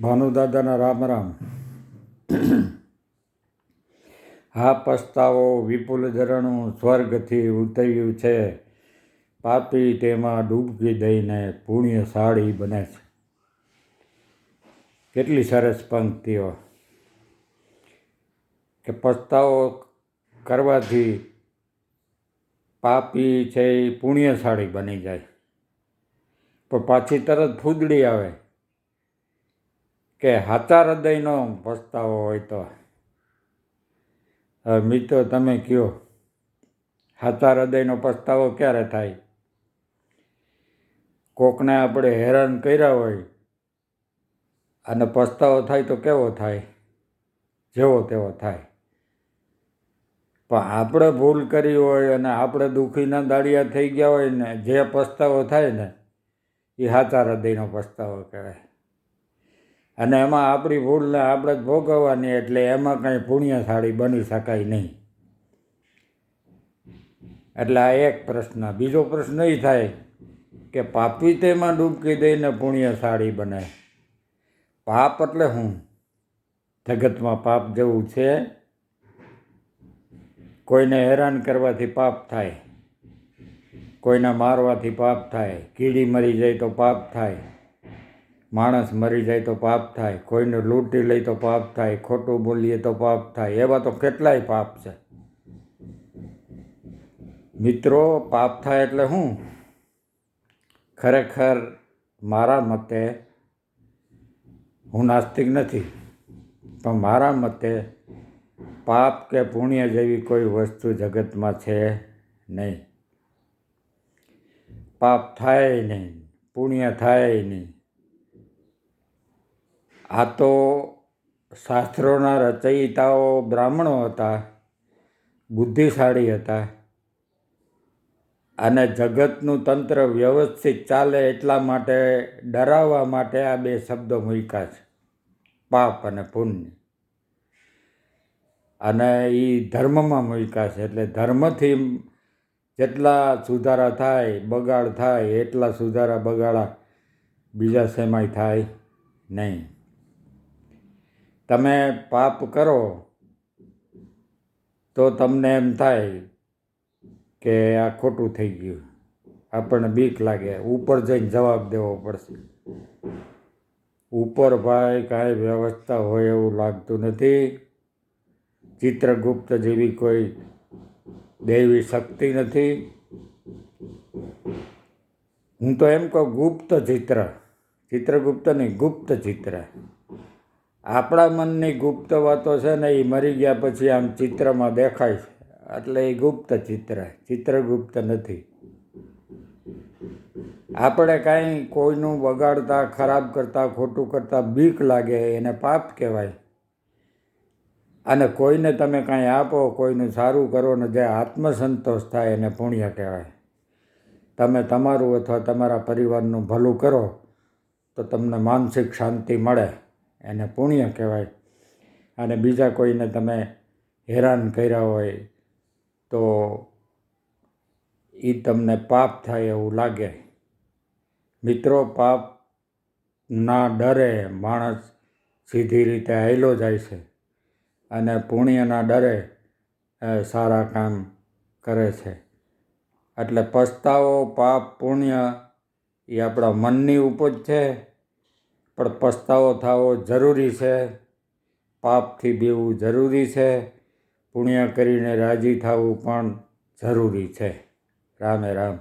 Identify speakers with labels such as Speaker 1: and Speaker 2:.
Speaker 1: ભાનુદાદાના રામ રામ. હા પસ્તાવો વિપુલ ઝરણું સ્વર્ગથી ઉતર્યું છે. પાપી તેમાં ડૂબકી દઈને પુણ્યશાળી બને છે. કેટલી સરસ પંક્તિઓ. કે પસ્તાવો કરવાથી પાપી છે એ પુણ્યશાળી બની જાય. પણ પાછી તરત ફૂદડી આવે. કે હાથા હૃદયનો પસ્તાવો હોય તો. હવે મિત્રો તમે કયો? હાથા હૃદયનો પસ્તાવો ક્યારે થાય? કોકને આપણે હેરાન કર્યા હોય અને પસ્તાવો થાય તો કેવો થાય? જેવો તેવો થાય. પણ આપણે ભૂલ કરી હોય અને આપણે દુઃખીના દાડિયા થઈ ગયા હોય ને, જે પસ્તાવો થાય ને, એ સાચા હૃદયનો પસ્તાવો કહેવાય. અને એમાં આપણી ભૂલને આપણે જ ભોગવવાની, એટલે એમાં કંઈ પુણ્યશાળી બની શકાય નહીં. એટલે આ એક પ્રશ્ન. બીજો પ્રશ્ન એ થાય કે પાપી તેમાં ડૂબકી દઈને પુણ્યશાળી બને. પાપ એટલે શું જગતમાં પાપ જેવું છે? કોઈને હેરાન કરવાથી પાપ થાય? કોઈને મારવાથી પાપ થાય? કીડી મરી જાય તો પાપ થાય? માણસ મરી જાય તો પાપ થાય, કોઈને લૂંટી લઈ તો પાપ થાય, ખોટું બોલીએ તો પાપ થાય, એવા તો કેટલાય પાપ છે. મિત્રો, પાપ થાય એટલે શું ખરેખર મારા મતે હું નાસ્તિક નથી, પણ મારા મતે પાપ કે પુણ્ય જેવી કોઈ વસ્તુ જગતમાં છે નહીં. પાપ થાય નહીં, પુણ્ય થાય નહીં. આ તો શાસ્ત્રોના રચયિતાઓ બ્રાહ્મણો હતા, બુદ્ધિશાળી હતા. અને જગતનું તંત્ર વ્યવસ્થિત ચાલે એટલા માટે ડરાવવા માટે આ બે શબ્દો મૂક્યા છે, પાપ અને પુણ્ય. અને એ ધર્મમાં મૂક્યા છે, એટલે ધર્મથી જેટલા સુધારા થાય, બગાડ થાય, એટલા સુધારા બગાડા બીજા શેમાંય થાય નહીં. તમે પાપ કરો, તો તમને એમ થાય કે આ ખોટું થઈ ગયું. આપણને બીક લાગે. ઉપર જઈને જવાબ દેવો પડશે. ઉપર ભાઈ કાંઈ વ્યવસ્થા હોય એવું લાગતું નથી. ચિત્રગુપ્ત જેવી કોઈ દૈવી શક્તિ નથી. હું તો એમ કહું, ગુપ્ત ચિત્ર. ચિત્રગુપ્ત નહીં ગુપ્ત ચિત્ર. આપણા મનની ગુપ્ત વાતો છે ને એ મરી ગયા પછી આમ ચિત્રમાં દેખાય છે. એટલે એ ગુપ્ત ચિત્ર, ચિત્રગુપ્ત નથી. આપણે કાંઈ કોઈનું બગાડતા ખરાબ કરતાં, ખોટું કરતાં બીક લાગે એને પાપ કહેવાય. અને કોઈને તમે કાંઈ આપો, કોઈનું સારું કરો ને જે આત્મસંતોષ થાય એને પુણ્ય કહેવાય. તમે તમારું અથવા તમારા પરિવારનું ભલું કરો તો તમને માનસિક શાંતિ મળે. એને પુણ્ય કહેવાય. અને બીજા કોઈને તમે હેરાન કર્યા હોય તો એ તમને પાપ થાય એવું લાગે. મિત્રો, પાપ ના ડરે માણસ સીધી રીતે હાયલો જાય છે અને પુણ્યના ડરે સારા કામ કરે છે. એટલે પસ્તાવો, પાપ, પુણ્ય એ આપણા મનની ઉપજ છે. પણ પસ્તાવો થવો જરૂરી છે. પાપથી બીવું જરૂરી છે. પુણ્ય કરીને રાજી થવું પણ જરૂરી છે. રામે રામ.